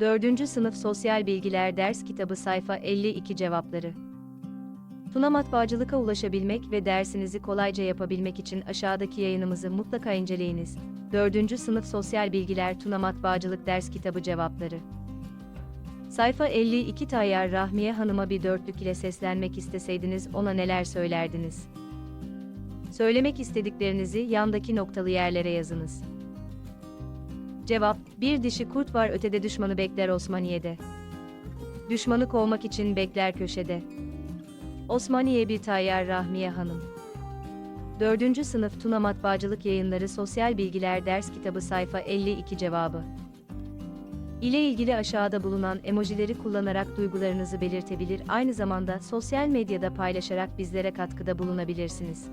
4. Sınıf Sosyal Bilgiler Ders Kitabı Sayfa 52 Cevapları Tuna Matbaacılık'a ulaşabilmek ve dersinizi kolayca yapabilmek için aşağıdaki yayınımızı mutlaka inceleyiniz. 4. Sınıf Sosyal Bilgiler Tuna Matbaacılık Ders Kitabı Cevapları Sayfa 52 Tayyar Rahmiye Hanım'a bir dörtlük ile seslenmek isteseydiniz ona neler söylerdiniz? Söylemek istediklerinizi yandaki noktalı yerlere yazınız. Cevap, bir dişi kurt var ötede düşmanı bekler Osmaniye'de. Düşmanı kovmak için bekler köşede. Osmaniye bir Tayyar Rahmiye Hanım. 4. Sınıf Tuna Matbaacılık Yayınları Sosyal Bilgiler Ders Kitabı Sayfa 52 Cevabı ile ilgili aşağıda bulunan emojileri kullanarak duygularınızı belirtebilir, aynı zamanda sosyal medyada paylaşarak bizlere katkıda bulunabilirsiniz.